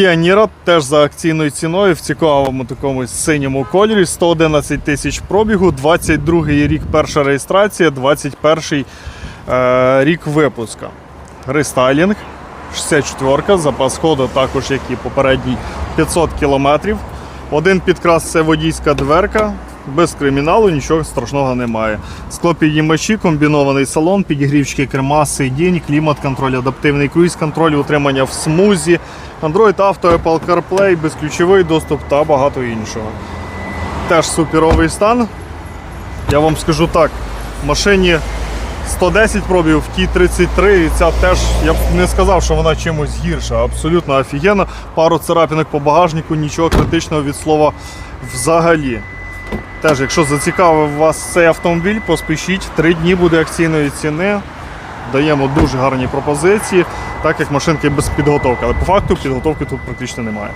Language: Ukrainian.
Kia Niro теж за акційною ціною в цікавому такому синьому кольорі. 111 тисяч пробігу, 22 рік перша реєстрація, 21 е, рік випуска. Рестайлінг, 64 запас ходу також, як і попередній 500 км. Один підкрас це водійська дверка. Без криміналу нічого страшного немає. Склопідіймачі, комбінований салон, підігрівчики керма, сидінь, клімат-контроль, адаптивний круїз-контроль, утримання в смузі, Android Auto, Apple CarPlay, безключовий доступ та багато іншого. Теж суперовий стан. Я вам скажу так, в машині 110 пробів, в тій 33, і ця теж, я б не сказав, що вона чимось гірша. Абсолютно офігенно. Пару царапінок по багажнику, нічого критичного від слова взагалі. Теж, якщо зацікавив вас цей автомобіль, поспішіть. Три дні буде акційної ціни. Даємо дуже гарні пропозиції, так як машинки без підготовки. Але по факту підготовки тут практично немає.